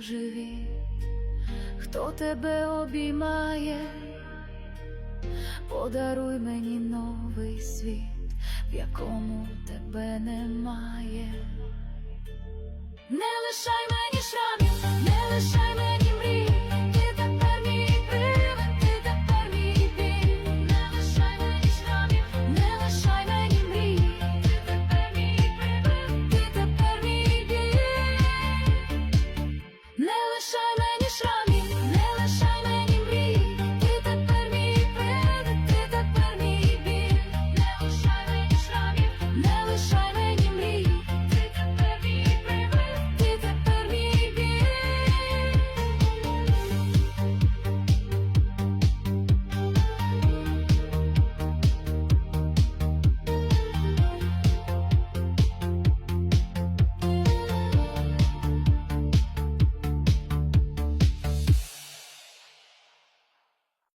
Живі, хто тебе обіймає, подаруй мені новий світ, в якому тебе немає. Не лишай мене.